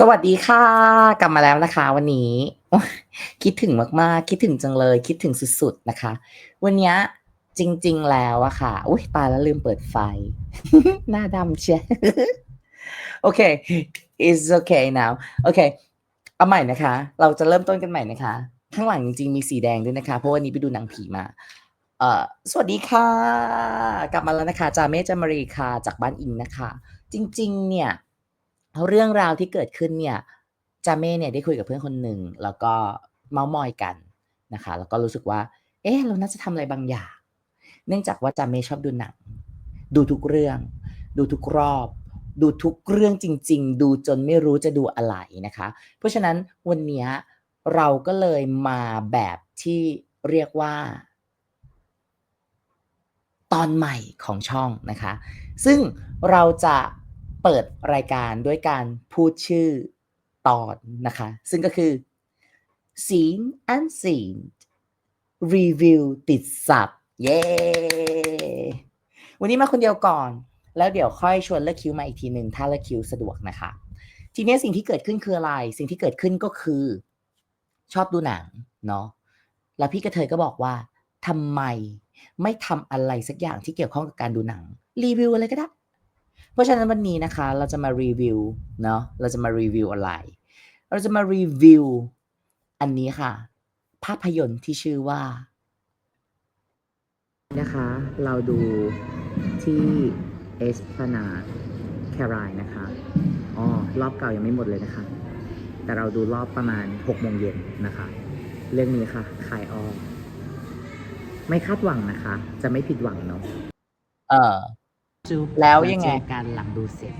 สวัสดีค่ะ กลับมาแล้วนะคะ วันนี้ คิดถึงมากๆ คิดถึงจังเลย คิดถึงสุดๆนะคะ วันนี้จริง ๆ แล้วอะค่ะ อุ้ยตายแล้วลืมเปิดไฟ หน้าดำเชียโอเค is okay now โอเค เอาใหม่นะคะ เราจะเริ่มต้นกันใหม่นะคะ ข้างหลังจริง ๆ มีสีแดงด้วยนะคะ เพราะวันนี้ไปดูหนังผีมาเอ่อสวัสดีค่ะ กลับมาแล้วนะคะจาเมจามารีค่ะจากบ้านอิงนะคะ จริง ๆ เนี่ย เรื่องราวที่เกิดขึ้นเนี่ยจาเม่เนี่ยได้คุยกับเพื่อนคนหนึ่งแล้วก็เมาส์มอยกันนะคะ แล้วก็รู้สึกว่า เอ๊ะเราน่าจะทำอะไรบางอย่าง เนื่องจากว่าจาเม่ชอบดูหนัง ดูทุกเรื่อง ดูทุกรอบ ดูทุกเรื่องจริง ๆ ดูจนไม่รู้จะดูอะไรนะคะ เพราะฉะนั้นวันนี้เราก็เลยมาแบบที่เรียกว่า ตอนใหม่ของช่องนะคะ ซึ่งเราจะ เปิดรายการด้วยการพูดชื่อตอนนะคะ ซึ่งก็คือ Scene and Scene Review ติดสับ เย้ วันนี้มาคนเดียวก่อน แล้วเดี๋ยวค่อยชวนเลิกคิวมาอีกทีหนึ่งถ้าเลิกคิวสะดวกนะคะ ทีนี้สิ่งที่เกิดขึ้นคืออะไร สิ่งที่เกิดขึ้นก็คือ ชอบดูหนังเนาะ แล้วพี่กระเทยก็บอกว่าทำไมไม่ทำอะไรสักอย่างที่เกี่ยวข้องกับการดูหนัง รีวิวอะไรก็ได้ เพราะฉะนั้นวันนี้นะคะเราจะมารีวิวเนาะเราจะมารีวิวอะไร เราจะมารีวิวอันนี้ค่ะ ภาพยนตร์ที่ชื่อว่า นะคะ เราดูที่เอสพนาแครายนะคะอ๋อรอบเก่ายังไม่หมดเลยนะคะ แต่เราดูรอบประมาณ6โมงเย็นนะคะ เรื่องนี้ค่ะขายออไม่คาดหวังนะคะ จะไม่ผิดหวังเนาะเออ จุ๊บแล้วยังไง เจอกันหลังดูเสร็จ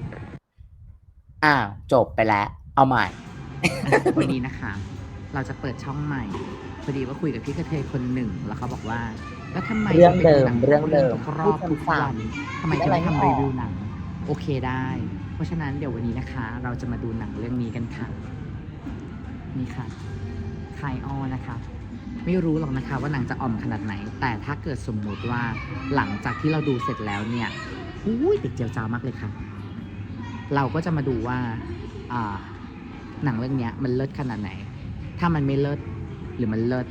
อ้าว จบไปแล้ว เอาใหม่ วันนี้นะคะ เราจะเปิดช่องใหม่ พอดีว่าคุยกับพี่กระเทยคนหนึ่ง แล้วเขาบอกว่า แล้วทำไมเรื่องเดิมถึงเรื่องเดิมทุกรอบพูดทุกวัซ้ำนๆทำไมคิถึดงอะไรไม่ไม่ทำอรีอกวิวหนัง โอเคได้ เพราะฉะนั้นเดี๋ยววันนี้นะคะ เราจะมาดูหนังเรื่องนี้กันค่ะ นี่ค่ะคายออนะคะไม่รู้หรอกนะคะว่าหนังจะอ่อมขนาดไหน แต่ถ้าเกิดสมมุติว่าหลังจากที่เราดูเสร็จแล้วเนี่ย อุ้ยติดเจียวจ้าวมากเลยค่ะ เราก็จะมาดูว่าหนังเรื่องนี้มันเลิศขนาดไหน ถ้ามันไม่เลิศหรือมันเลิศ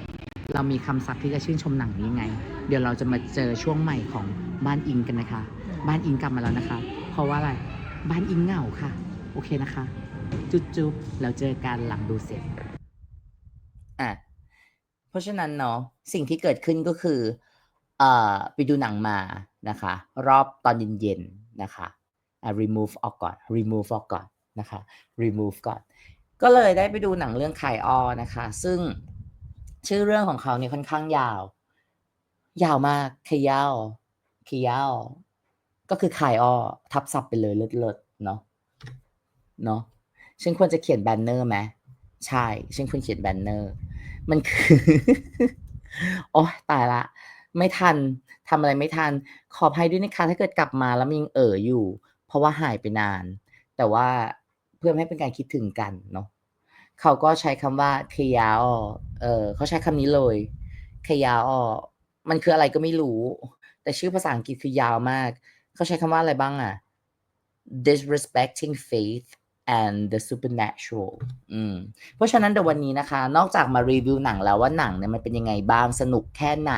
เรามีคำศัพท์ที่จะชื่นชมหนังนี้ไง เดี๋ยวเราจะมาเจอช่วงใหม่ของบ้านอิงกันนะคะ บ้านอิงกลับมาแล้วนะคะ เพราะว่าอะไร บ้านอิงเหงาค่ะ โอเคนะคะ จุ๊บจุ๊บแล้วเจอกันหลังดูเสร็จอะเพราะฉะนั้นเนาะสิ่งที่เกิดขึ้นก็คือ ไปดูหนังมานะคะ รอบตอนเย็นๆนะคะอะ remove ออกก่อน remove ออกก่อนนะคะ remove ก่อน ก็เลยได้ไปดูหนังเรื่องไคออนะคะ ซึ่งชื่อเรื่องของเขาเนี่ยค่อนข้างยาว ยาวมากขยาวขยาวก็คือไคออทับศัพท์ไปเลยเลิศๆเนาะเนาะฉันควรจะเขียนแบนเนอร์ไหมใช่ฉันควรเขียนแบนเนอร์ มันคือ โอ้ตายละ ไม่ทันทำอะไรไม่ทัน ขออภัยด้วยนะคะถ้าเกิดกลับมาแล้วมันยังเอ่ออยู่ เพราะว่าหายไปนาน แต่ว่าเพื่อให้เป็นการคิดถึงกันเนาะเขาก็ใช้คำว่าเคยาอเออเขาใช้คำนี้เลยเคยาอมันคืออะไรก็ไม่รู้ แต่ชื่อภาษาอังกฤษคือยาวมาก เขาใช้คำว่าอะไรบ้างอะ disrespecting faith and the supernatural อืม เพราะฉะนั้นเดี๋ยววันนี้นะคะ นอกจากมารีวิวหนังแล้วว่าหนังเนี่ยมันเป็นยังไงบ้าง สนุกแค่ไหน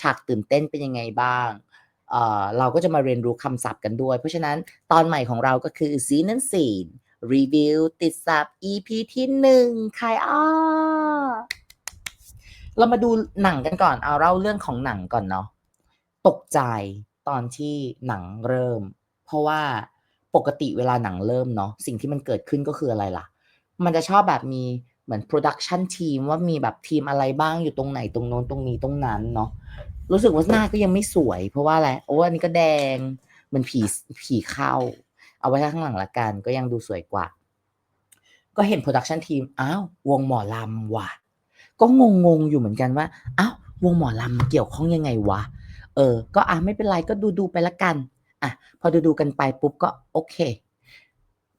ฉากตื่นเต้นเป็นยังไงบ้างเอ่อเราก็จะมาเรียนรู้คำศัพท์กันด้วย เพราะฉะนั้นตอนใหม่ของเราก็คือ Scene and Scene Review ติดศัพท์ EP ที่หนึ่งใครอ้อเรามาดูหนังกันก่อน เอาเล่าเรื่องของหนังก่อนเนาะ ตกใจตอนที่หนังเริ่ม เพราะว่า ปกติเวลาหนังเริ่มเนาะสิ่งที่มันเกิดขึ้นก็คืออะไรล่ะ มันจะชอบแบบมีเหมือนโปรดักชันทีมว่ามีแบบทีมอะไรบ้างอยู่ตรงไหนตรงโน้นตรงนี้ตรงนั้นเนาะรู้สึกว่าหน้าก็ยังไม่สวย เพราะว่าอะไรโอ้อันนี้ก็แดงเหมันผีผีเข้า เอาไว้ข้างหลังละกันก็ยังดูสวยกว่า ก็เห็นโปรดักชันทีมอ้าววงหมอลำว่ะก็งงงอยู่เหมือนกันว่าอ้าววงหมอลำเกี่ยวข้องยังไงวะเออ ก็อะไม่เป็นไรก็ดูดูไปละกัน อะพอดูดูกันไปปุ๊บก็โอเค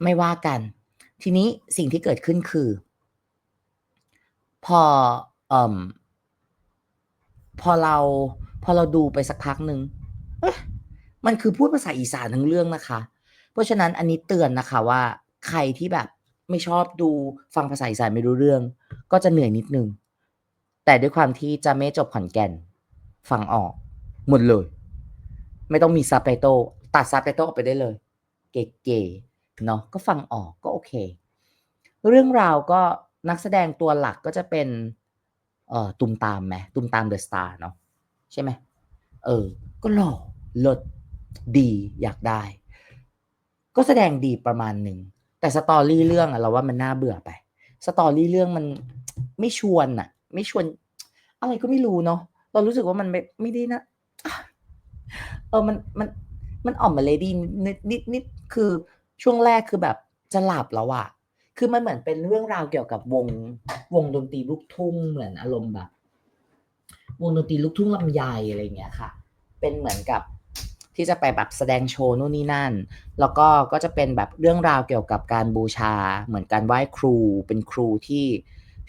ไม่ว่ากัน ทีนี้สิ่งที่เกิดขึ้นคือ พออมพอเราพอเราดูไปสักพักหนึ่งมันคือพูดภาษาอีสานทั้งเรื่องนะคะ เพราะฉะนั้นอันนี้เตือนนะคะว่าใครที่แบบไม่ชอบดูฟังภาษาอีสานไม่รู้เรื่อง ก็จะเหนื่อยนิดนึง แต่ด้วยความที่จะไม่จบขอนแก่น ฟังออกหมดเลย ไม่ต้องมีซับไตเติลตัดซับไตเติลออกไปได้เลย เก๋ๆเนาะก็ฟังออกก็โอเค เรื่องราวก็นักแสดงตัวหลักก็จะเป็นเอ่อตุมตามไหมตุมตามเดอะสตาร์เนาะใช่ไหมเออ ก็หล่อเลิศดีอยากได้ ก็แสดงดีประมาณหนึ่ง แต่สตอรี่เรื่องอะเราว่ามันน่าเบื่อไป สตอรี่เรื่องมันไม่ชวนอะไม่ชวน อะไรก็ไม่รู้เนาะเรารู้สึกว่ามันไม่ไม่ได้นะ เออมันมันมันอ่อมมาเลยดีนิดนิดนิดคือช่วงแรกคือแบบจะหลับแล้วอะคือมันเหมือนเป็นเรื่องราวเกี่ยวกับวงวงดนตรีลูกทุ่งเหมือนอารมณ์แบบวงดนตรีลูกทุ่งลำไยอะไรเงี้ยค่ะ เป็นเหมือนกับที่จะไปแบบแสดงโชว์นู่นนี่นั่น แล้วก็ก็จะเป็นแบบเรื่องราวเกี่ยวกับการบูชา เหมือนการไหว้ครู เป็นครูที่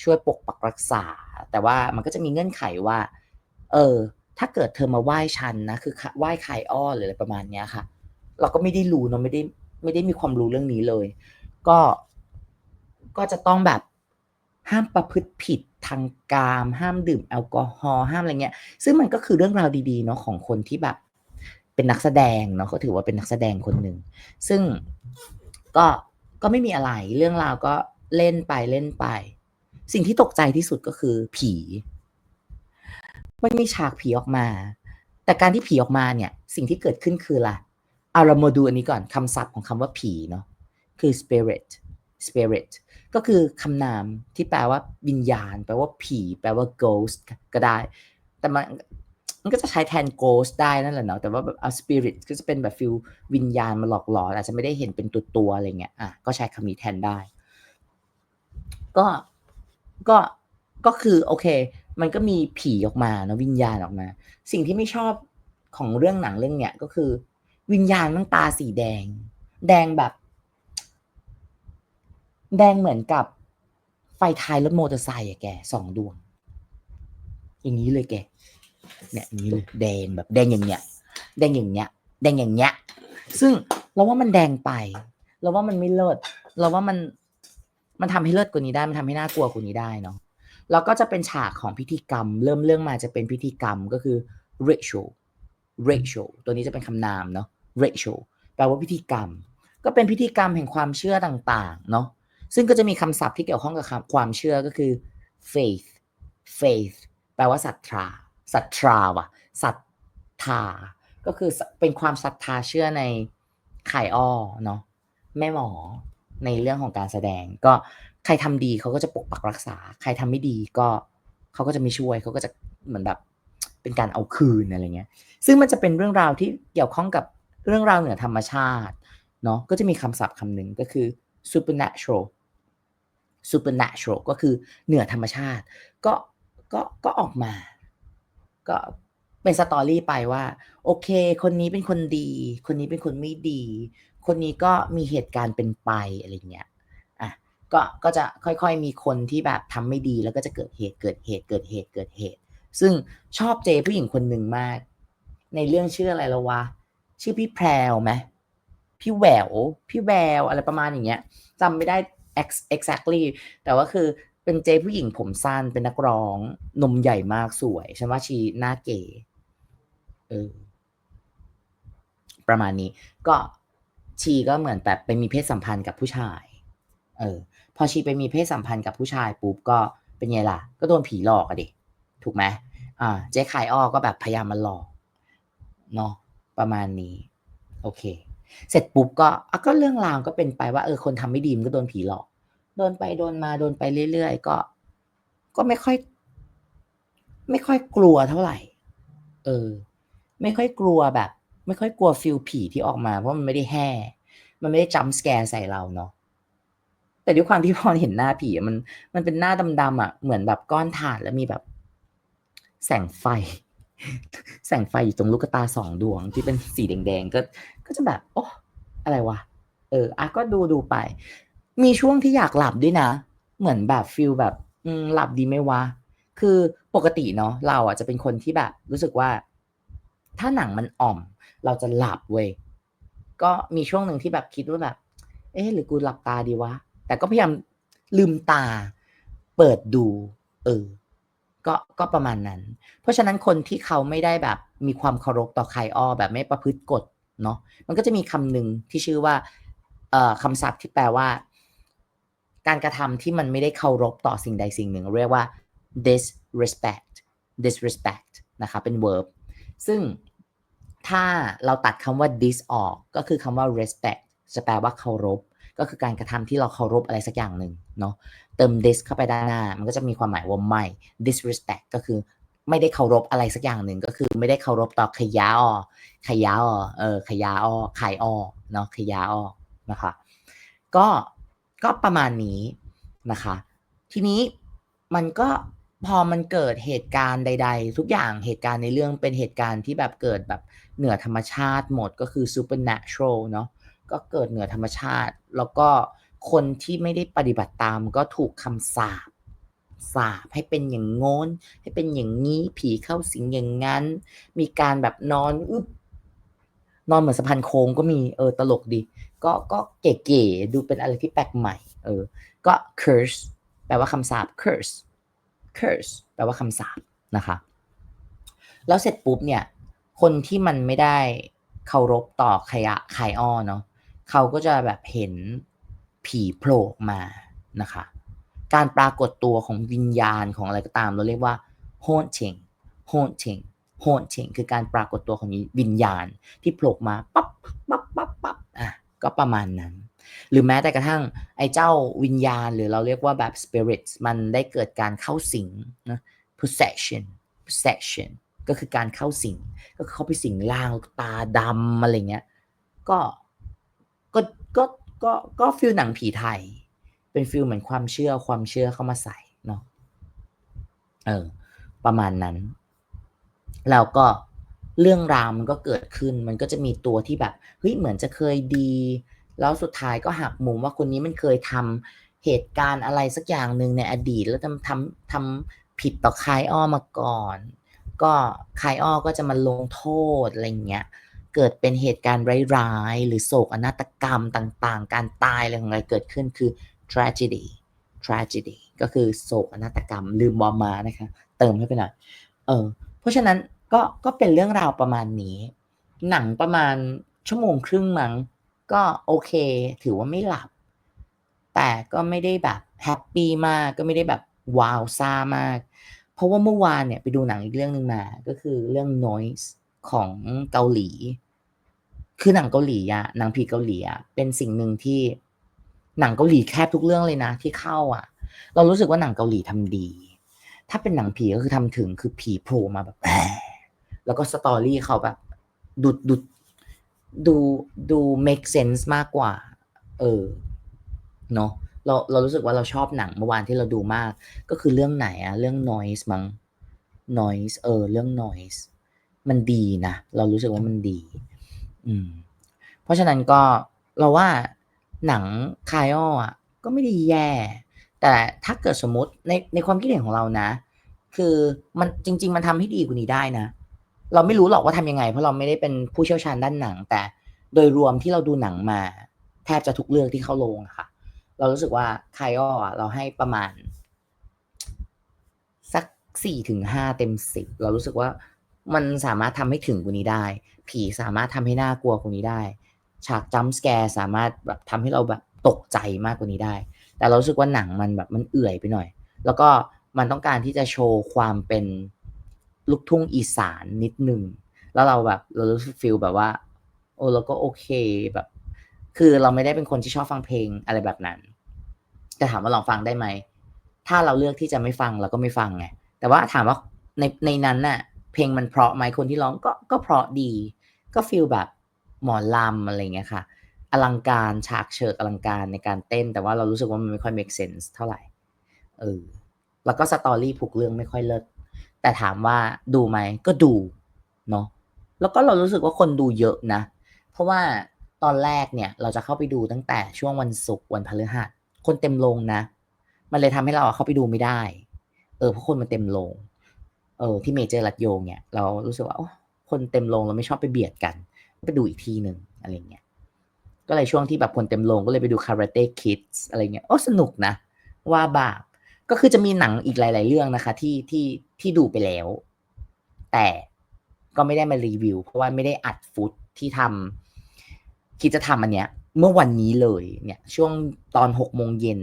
ช่วยปกปักรักษา แต่ว่ามันก็จะมีเงื่อนไขว่า เออ ถ้าเกิดเธอมาไหว้ฉันนะคือไหว้ใครอ้อหรืออะไรประมาณเนี้ยค่ะ เราก็ไม่ได้รู้เนาะไม่ได้ไม่ได้มีความรู้เรื่องนี้เลย ก็ก็จะต้องแบบห้ามประพฤติผิดทางกาม ห้ามดื่มแอลกอฮอล์ห้ามอะไรเงี้ย ซึ่งมันก็คือเรื่องราวดีๆเนาะของคนที่แบบ เป็นนักแสดงเนาะก็ถือว่าเป็นนักแสดงคนหนึ่งซึ่งก็ก็ไม่มีอะไรเรื่องราวก็เล่นไปเล่นไป สิ่งที่ตกใจที่สุดก็คือผี มันมีฉากผีออกมา แต่การที่ผีออกมาเนี่ย สิ่งที่เกิดขึ้นคืออะไรเอาเรามาดูอันนี้ก่อนคำศัพท์ของคำว่าผีเนาะคือ spirit spirit ก็คือคำนามที่แปลว่าวิญญาณ แปลว่าผี แปลว่า ghost ก็ได้ แต่มันมันก็จะใช้แทน ghost ได้นั่นแหละเนาะแต่ว่าแบบเอา spirit ก็จะเป็นแบบฟิลวิญญาณมาหลอกหลอนอาจจะไม่ได้เห็นเป็นตัวตัวอะไรเงี้ยอะก็ใช้คำนี้แทนได้ ก็ก็ก็คือโอเค มันก็มีผีออกมาเนาะวิญญาณออกมา สิ่งที่ไม่ชอบของเรื่องหนังเรื่องเนี้ยก็คือ วิญญาณมันตาสีแดง แดงแบบ แดงเหมือนกับไฟท้ายรถมอเตอร์ไซค์อะแกสองดวง อย่างนี้เลยแกเนี่ยอย่างนี้เลยแดงแบบแดงอย่างเงี้ยแดงอย่างเงี้ยแดงอย่างเงี้ย ซึ่งเราว่ามันแดงไป เราว่ามันไม่เลิศเราว่ามันมันทำให้เลิศกว่านี้ได้ มันทำให้น่ากลัวกว่านี้ได้เนาะ แล้วก็จะเป็นฉากของพิธีกรรม เริ่มเรื่องมาจะเป็นพิธีกรรมก็คือ ritual ritual ตัวนี้จะเป็นคำนามเนาะ ritual แปลว่าพิธีกรรม ก็เป็นพิธีกรรมแห่งความเชื่อต่างๆเนาะซึ่งก็จะมีคำศัพท์ที่เกี่ยวข้องกับความเชื่อก็คือ faith faith แปลว่าศรัทธาศรัทธาว่ะศรัทธาก็คือเป็นความศรัทธาเชื่อในไข่อ้อเนาะแม่หมอในเรื่องของการแสดงก็ ใครทำดีเขาก็จะปกปักรักษา ใครทำไม่ดีก็เขาก็จะไม่ช่วยเขาก็จะเหมือนแบบเป็นการเอาคืนอะไรเงี้ย ซึ่งมันจะเป็นเรื่องราวที่เกี่ยวข้องกับเรื่องราวเหนือธรรมชาติเนาะก็จะมีคำศัพท์คำหนึ่งก็คือ supernatural supernatural ก็คือเหนือธรรมชาติ ก็ก็ก็ออกมา ก็เป็นสตอรี่ไปว่า โอเค คนนี้เป็นคนดี คนนี้เป็นคนไม่ดี คนนี้ก็มีเหตุการณ์เป็นไปอะไรเงี้ย ก็ก็จะค่อยๆมีคนที่แบบทำไม่ดีแล้วก็จะเกิดเหตุเกิดเหตุเกิดเหตุเกิดเหตุ ซึ่งชอบเจผู้หญิงคนหนึ่งมาก ในเรื่องชื่ออะไรแล้ววะชื่อพี่แพรวไหมพี่แหววพี่แววอะไรประมาณอย่างเงี้ยจำไม่ได้ ex- exactly แต่ว่าคือเป็นเจผู้หญิงผมสั้นเป็นนักร้องนมใหญ่มากสวยฉันว่าชีหน้าเก๋เออประมาณนี้ก็ชีก็เหมือนแบบไปมีเพศสัมพันธ์กับผู้ชาย เออ พอชีไปมีเพศสัมพันธ์กับผู้ชายปุ๊บก็เป็นไงล่ะ ก็โดนผีหลอกอะดิถูกไหมอ่าเจ๊ขายอ้อก็แบบพยายามมาหลอกเนาะประมาณนี้โอเค เสร็จปุ๊บก็อก็เรื่องราวก็เป็นไปว่าเออคนทำไม่ดีมันก็โดนผีหลอก โดนไปโดนมาโดนไปเรื่อยๆก็ ก็ไม่ค่อย ไม่ค่อยกลัวเท่าไหร่ เออ ไม่ค่อยกลัวแบบ ไม่ค่อยกลัวฟิลผีที่ออกมาเพราะมันไม่ได้แห่มันไม่ได้จัมสแกร์ใส่เราเนาะ แต่ด้วยความที่พอเห็นหน้าผีมัน มันเป็นหน้าดำๆอะ เหมือนแบบก้อนถ่านแล้วมีแบบ แสงไฟ แสงไฟอยู่ตรงลูกตาสองดวงที่เป็นสีแดงๆก็ ก็จะแบบ โอ้อะไรวะ เอออะก็ดูดูไป มีช่วงที่อยากหลับด้วยนะ เหมือนแบบฟิลแบบ อืมหลับดีไหมวะ คือปกติเนาะเราอะจะเป็นคนที่แบบ รู้สึกว่า ถ้าหนังมันอ่อม เราจะหลับเว้ยก็มีช่วงหนึ่งที่แบบคิดว่าแบบ เอ๊ะหรือกูหลับตาดีวะ แต่ก็พยายามลืมตา เปิดดู เออ ก็ก็ประมาณนั้น เพราะฉะนั้นคนที่เขาไม่ได้แบบมีความเคารพต่อใครอ้อแบบไม่ประพฤติกฎเนาะมันก็จะมีคำหนึ่งที่ชื่อว่าเอ่อคำศัพท์ที่แปลว่า การกระทำที่มันไม่ได้เคารพต่อสิ่งใดสิ่งหนึ่ง เรียกว่า disrespect disrespect นะคะเป็น verb ซึ่งถ้าเราตัดคำว่า dis ออก ก็คือคำว่า respect จะแปลว่าเคารพ ก็คือการกระทำที่เราเคารพอะไรสักอย่างหนึ่งเนาะเติม dis เข้าไปด้านหน้า มันก็จะมีความหมายว่าไม่ disrespect ก็คือไม่ได้เคารพอะไรสักอย่างหนึ่งก็คือไม่ได้เคารพต่อขยะออขยะออเออขยะออขายออเนาะขยะออนะคะก็ก็ประมาณนี้นะคะ ทีนี้มันก็พอมันเกิดเหตุการณ์ใด ๆ ทุกอย่างเหตุการณ์ในเรื่องเป็นเหตุการณ์ที่แบบเกิดแบบเหนือธรรมชาติหมดก็คือ supernatural เนาะ ก็เกิดเหนือธรรมชาติ แล้วก็คนที่ไม่ได้ปฏิบัติตามก็ถูกคำสาปสาปให้เป็นอย่างงน้น ให้เป็นอย่างนี้ผีเข้าสิงอย่างนั้น มีการแบบนอนอึบนอนเหมือนสะพานโค้งก็มีเออตลกดี ก็ก็เก๋ๆดูเป็นอะไรที่แปลกใหม่ เออ ก็ curse แปลว่าคำสาป curse curse แปลว่าคำสาปนะคะ แล้วเสร็จปุ๊บเนี่ย คนที่มันไม่ได้เคารพต่อขยะไคอ้อเนาะ เขาก็จะแบบเห็นผีโผล่มานะคะ การปรากฏตัวของวิญญาณของอะไรก็ตาม เราเรียกว่า haunting haunting haunting คือการปรากฏตัวของวิญญาณที่โผล่มาปั๊บปั๊บปั๊บปั๊บอะก็ประมาณนั้น หรือแม้แต่กระทั่งไอ้เจ้าวิญญาณหรือเราเรียกว่าแบบ spirit มันได้เกิดการเข้าสิงนะ possession possession ก็คือการเข้าสิงก็เข้าไปสิงร่างตาดำอะไรเงี้ยก็ ก็ก็ก็ฟิลหนังผีไทย เป็นฟิลเหมือนความเชื่อความเชื่อเข้ามาใส่เนาะเออ ประมาณนั้น แล้วก็เรื่องราวมันก็เกิดขึ้น มันก็จะมีตัวที่แบบเฮ้ยเหมือนจะเคยดี แล้วสุดท้ายก็หักมุมว่าคนนี้มันเคยทำเหตุการณ์อะไรสักอย่างหนึ่งในอดีต แล้วทำทำทำผิดต่อคายอ้อมาก่อน ก็คายอ้อก็จะมาลงโทษอะไรเงี้ย เกิดเป็นเหตุการณ์ร้ายๆ หรือโศกนาฏกรรมต่างๆ การตายอะไรของอะไรเกิดขึ้นคือ tragedy tragedy ก็คือโศกนาฏกรรม ลืมบอมมานะคะ เติมให้ไปหน่อย เออ เพราะฉะนั้นก็ก็เป็นเรื่องราวประมาณนี้ หนังประมาณชั่วโมงครึ่งมั้งก็โอเค ถือว่าไม่หลับ แต่ก็ไม่ได้แบบแฮปปี้มากก็ไม่ได้แบบว้าวซ่ามาก เพราะว่าเมื่อวานเนี่ยไปดูหนังอีกเรื่องหนึ่งมา ก็คือเรื่อง noise ของเกาหลี คือหนังเกาหลีอะหนังผีเกาหลีอะเป็นสิ่งหนึ่งที่หนังเกาหลีแคบทุกเรื่องเลยนะ ที่เข้าอะเรารู้สึกว่าหนังเกาหลีทำดี ถ้าเป็นหนังผีก็คือทำถึงคือผีโผล่มาแบบแหมแล้วก็สตอรี่เขาแบบดูดูดูดู make sense มากกว่า เออเนาะเราเรารู้สึกว่าเราชอบหนังเมื่อวานที่เราดูมาก ก็คือเรื่องไหนอะเรื่อง noise มั้ง noise เออ เรื่อง noise มันดีนะเรารู้สึกว่ามันดี อืม เพราะฉะนั้นก็เราว่าหนังคายอ้ออะก็ไม่ได้แย่ แต่ถ้าเกิดสมมติในในความคิดเห็นของเรานะ คือมันจริง ๆ มันทำให้ดีกว่านี้ได้นะ เราไม่รู้หรอกว่าทำยังไง เพราะเราไม่ได้เป็นผู้เชี่ยวชาญด้านหนัง แต่โดยรวมที่เราดูหนังมา แทบจะทุกเรื่องที่เข้าโรงค่ะ เรารู้สึกว่าคายอ้ออะเราให้ประมาณ สักสี่ถึงห้าเต็มสิบเรารู้สึกว่า มันสามารถทำให้ถึงกว่านี้ได้ ผีสามารถทำให้น่ากลัวกว่านี้ได้ ฉากจัมป์สแกร์สามารถแบบทำให้เราแบบตกใจมากกว่านี้ได้ แต่เราสึกว่าหนังมันแบบมันเอื่อยไปหน่อย แล้วก็มันต้องการที่จะโชว์ความเป็นลูกทุ่งอีสานนิดนึง แล้วเราแบบเรารู้สึกฟีลแบบว่า โอ้เราก็โอเคแบบ คือเราไม่ได้เป็นคนที่ชอบฟังเพลงอะไรแบบนั้น แต่ถามว่าลองฟังได้ไหม ถ้าเราเลือกที่จะไม่ฟังเราก็ไม่ฟังไง แต่ว่าถามว่าในในนั้นน่ะ เพลงมันเพราะไหมคนที่ร้องก็ก็เพราะดี ก็ฟีลแบบหมอลำอะไรเงี้ยค่ะ อลังการฉากเชิกอลังการในการเต้น แต่ว่าเรารู้สึกว่ามันไม่ค่อย make sense เท่าไหร่เออแล้วก็สตอรี่ผูกเรื่องไม่ค่อยเลิศแต่ถามว่าดูไหมก็ดูเนาะแล้วก็เรารู้สึกว่าคนดูเยอะนะ เพราะว่าตอนแรกเนี่ยเราจะเข้าไปดูตั้งแต่ช่วงวันศุกร์วันพฤหัสคนเต็มโรงนะ มันเลยทำให้เราเข้าไปดูไม่ได้ เออเพราะคนมันเต็มโรง เออที่เมเจอร์ลัดโยงเนี่ยเรารู้สึกว่าโอ้คนเต็มโรงเราไม่ชอบไปเบียดกัน ไปดูอีกทีหนึ่งอะไรเงี้ยก็เลยช่วงที่แบบผลเต็มโรงก็เลยไปดู Karate Kids อะไรเงี้ยโอ้สนุกนะว่าบาปก็คือจะมีหนังอีกหลาย ๆ เรื่องนะคะ ที่ที่ที่ดูไปแล้ว แต่ก็ไม่ได้มารีวิว เพราะว่าไม่ได้อัดฟุตที่ทำคิดจะทำอันเนี้ย เมื่อวันนี้เลยเนี่ย ช่วงตอนหกโมงเย็น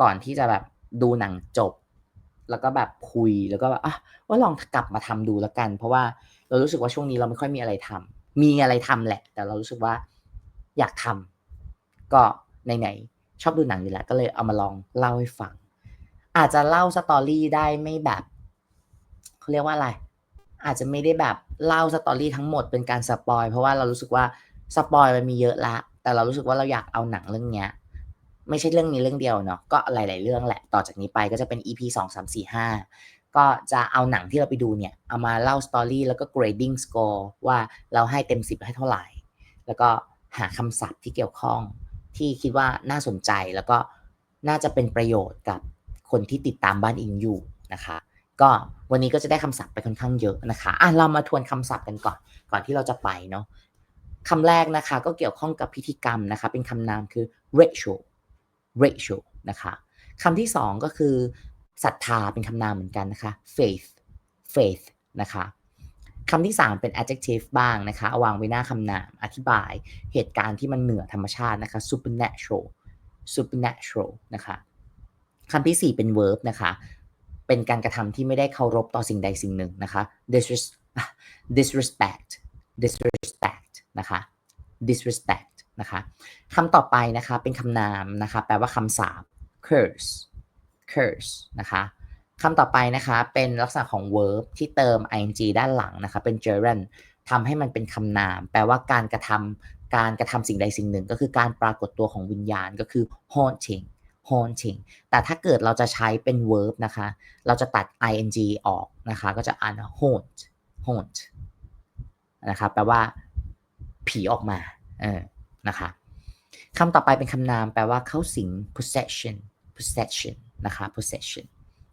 ก่อนที่จะแบบดูหนังจบ แล้วก็แบบคุยแล้วก็แบบอะว่าลองกลับมาทำดูแล้วกัน เพราะว่าเรารู้สึกว่าช่วงนี้เราไม่ค่อยมีอะไรทำมีอะไรทำแหละ แต่เรารู้สึกว่าอยากทำก็ไหนๆชอบดูหนังอยู่แล้วก็เลยเอามาลองเล่าให้ฟัง อาจจะเล่าสตอรี่ได้ไม่แบบเขาเรียกว่าอะไร อาจจะไม่ได้แบบเล่าสตอรี่ทั้งหมดเป็นการสปอยเพราะว่าเรารู้สึกว่าสปอยมันมีเยอะละแต่เรารู้สึกว่าเราอยากเอาหนังเรื่องเนี้ย ไม่ใช่เรื่องนี้เรื่องเดียวเนาะก็หลาย ๆ เรื่องแหละต่อจากนี้ไปก็จะเป็น EP สองสามสี่ห้าก็จะเอาหนังที่เราไปดูเนี่ย เอามาเล่าสตอรี่แล้วก็ grading score ว่าเราให้เต็ม 10 ให้เท่าไหร่ แล้วก็หาคำศัพท์ที่เกี่ยวข้อง ที่คิดว่าน่าสนใจแล้วก็น่าจะเป็นประโยชน์กับคนที่ติดตามบ้านอิงอยู่นะคะก็วันนี้ก็จะได้คำศัพท์ไปค่อนข้างเยอะนะคะอะเรามาทวนคำศัพท์กันก่อน ก่อนที่เราจะไปเนาะคำแรกนะคะก็เกี่ยวข้องกับพิธีกรรมนะคะ เป็นคำนามคือ ritual ritual นะคะคำที่สองก็คือศรัทธาเป็นคำนามเหมือนกันนะคะ faith faith นะคะคำที่สามเป็น adjective บ้างนะคะวางไว้หน้าคำนามอธิบายเหตุการณ์ที่มันเหนือธรรมชาตินะคะ supernatural supernatural นะคะคำที่สี่เป็น verb นะคะเป็นการกระทำที่ไม่ได้เคารพต่อสิ่งใดสิ่งหนึ่งนะคะ disres disrespect disrespect นะคะ disrespect นะคะคำต่อไปนะคะเป็นคำนามนะคะแปลว่าคำสาป curse curse นะคะคำต่อไปนะคะเป็นลักษณะของ verb ที่เติม ing ด้านหลังนะคะเป็น gerund ทำให้มันเป็นคำนาม แปลว่าการกระทำการกระทำสิ่งใดสิ่งหนึ่ง ก็คือการปรากฏตัวของวิญญาณก็คือ haunting haunting แต่ถ้าเกิดเราจะใช้เป็น verb นะคะ เราจะตัด ing ออกนะคะ ก็จะอ่าน haunt haunt นะคะแปลว่าผีออกมาเออ นะคะคำต่อไปเป็นคำนามแปลว่าเข้าสิง possession possession นะคะ possession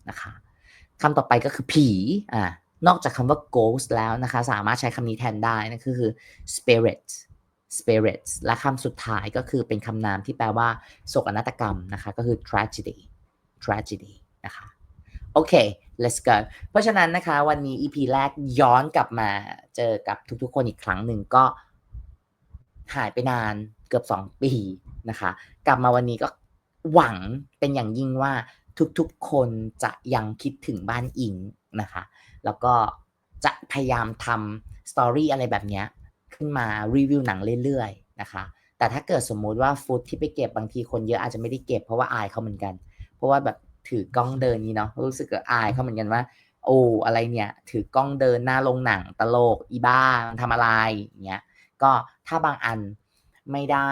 นะคะคำต่อไปก็คือผีอ่านอกจากคำว่า ghost แล้วนะคะ สามารถใช้คำนี้แทนได้นั่นคือ spirit spirit และคำสุดท้ายก็คือเป็นคำนามที่แปลว่าโศกนาฏกรรมนะคะ ก็คือ tragedy tragedy นะคะโอเค let's go เพราะฉะนั้นนะคะ วันนี้ EP แรกย้อนกลับมาเจอกับทุกๆ คนอีกครั้งหนึ่งก็ หายไปนานเกือบ 2 ปีนะคะ กลับมาวันนี้ก็หวังเป็นอย่างยิ่งว่าทุกๆคนจะยังคิดถึงบ้านอิงนะคะ แล้วก็จะพยายามทำสตอรี่อะไรแบบนี้ขึ้นมารีวิวหนังเรื่อยๆนะคะ แต่ถ้าเกิดสมมุติว่าฟุตที่ไปเก็บบางทีคนเยอะอาจจะไม่ได้เก็บเพราะว่าอายเขาเหมือนกัน เพราะว่าแบบถือกล้องเดินนี้เนาะรู้สึกอายเขาเหมือนกันว่า โอ้อะไรเนี่ย ถือกล้องเดินหน้าโรงหนังตลกอีบ้าทำอะไรอย่างเงี้ย ก็ถ้าบางอันไม่ได้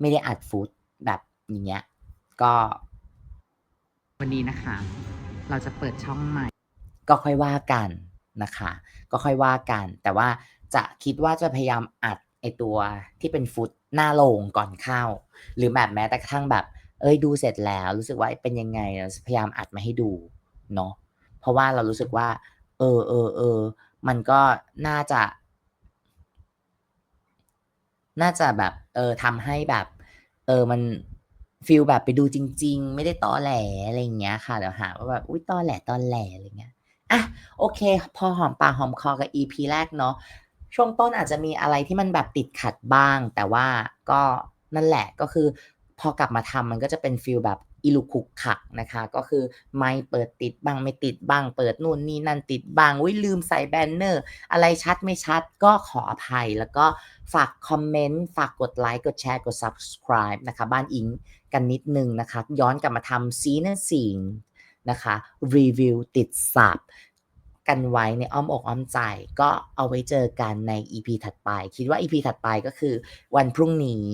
ไม่ได้อัดฟุตแบบอย่างเงี้ย ก็ วันนี้นะคะ เราจะเปิดช่องใหม่ ก็ค่อยว่ากันนะคะ ก็ค่อยว่ากัน แต่ว่าจะคิดว่าจะพยายามอัดไอตัวที่เป็นฟุตหน้าโรงก่อนเข้า หรือแบบแม้แต่กระทั่งแบบ เอ้ยดูเสร็จแล้ว รู้สึกว่าเป็นยังไงเราพยายามอัดมาให้ดูเนาะเพราะว่าเรารู้สึกว่า เออเออเออมันก็น่าจะ น่าจะแบบเออทำให้แบบ เออมันฟิลแบบไปดูจริง ๆ ไม่ได้ตอแหลอะไรอย่างเงี้ยค่ะเดี๋ยวหาว่าแบบอุ้ยตอแหลตอแหลอะไรเงี้ยอะโอเค พอหอมปากหอมคอกับ EP แรกเนาะช่วงต้นอาจจะมีอะไรที่มันแบบติดขัดบ้าง แต่ว่าก็นั่นแหละก็คือพอกลับมาทำมันก็จะเป็นฟิลแบบ อิลุคุกขักนะคะ ก็คือไม่เปิดติดบ้างไม่ติดบ้าง เปิดนู่นนี่นั่นติดบ้างอุ้ยลืมใส่แบนเนอร์ อะไรชัดไม่ชัดก็ขออภัย แล้วก็ฝากคอมเมนต์ฝากกดไลค์กดแชร์กด subscribe นะคะ บ้านอิงกันนิดนึงนะคะ ย้อนกลับมาทำซีนั่นสิงนะคะ รีวิวติดสับ กันไว้ในอ้อมอกอ้อมใจ ก็เอาไว้เจอกันใน EP ถัดไป คิดว่า EP ถัดไปก็คือวันพรุ่งนี้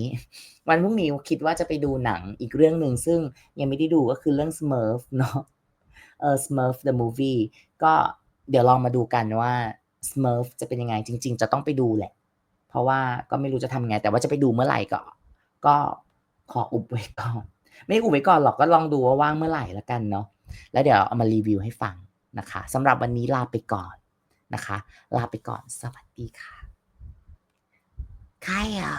วันพรุ่งนี้คิดว่าจะไปดูหนังอีกเรื่องหนึ่งซึ่งยังไม่ได้ดูก็คือเรื่อง Smurf เนาะเออ Smurf the movie ก็เดี๋ยวลองมาดูกันว่า Smurf จะเป็นยังไงจริง ๆ จะต้องไปดูแหละ เพราะว่าก็ไม่รู้จะทำไง แต่ว่าจะไปดูเมื่อไหร่ก็ก็ขออุบไว้ก่อน ไม่อุบไว้ก่อนหรอกก็ลองดูว่าว่างเมื่อไหร่ละกันเนาะแล้วเดี๋ยวเอามารีวิวให้ฟัง นะคะสำหรับวันนี้ลาไปก่อนนะคะ ลาไปก่อนสวัสดีค่ะใครอะ